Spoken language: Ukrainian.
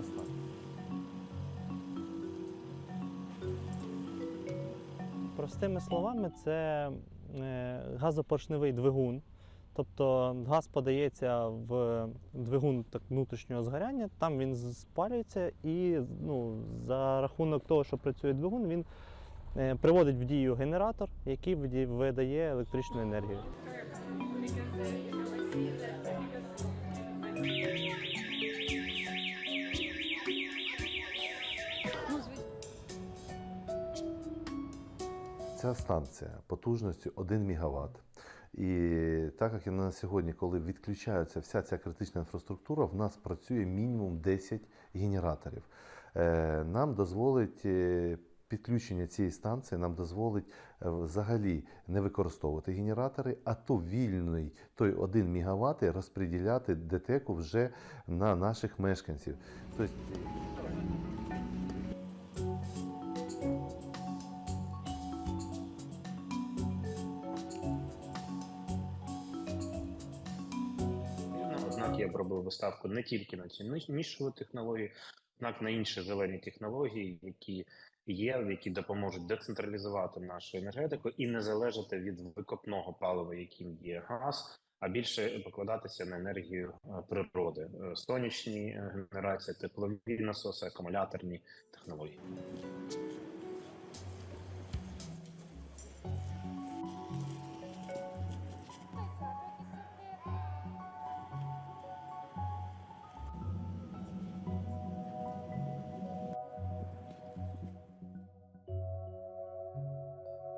Це. Простими словами, це е, газопоршневий двигун. Тобто газ подається в двигун так, внутрішнього згоряння, там він спалюється, і ну, за рахунок того, що працює двигун, він е, приводить в дію генератор, який видає електричну енергію. Ця станція потужністю 1 МВт. І так як на сьогодні, коли відключається вся ця критична інфраструктура, в нас працює мінімум 10 генераторів. Е, Нам дозволить е, підключення цієї станції, нам дозволить е, взагалі не використовувати генератори, а то вільний той 1 МВт розподіляти ДТЕКу вже на наших мешканців. Тобто, Однак я б робив виставку не тільки на ці нішові технології, однак на інші зелені технології, які є, які допоможуть децентралізувати нашу енергетику і не залежати від викопного палива, яким є газ, а більше покладатися на енергію е, природи, Е, сонячні е, генерації, теплові насоси, акумуляторні технології.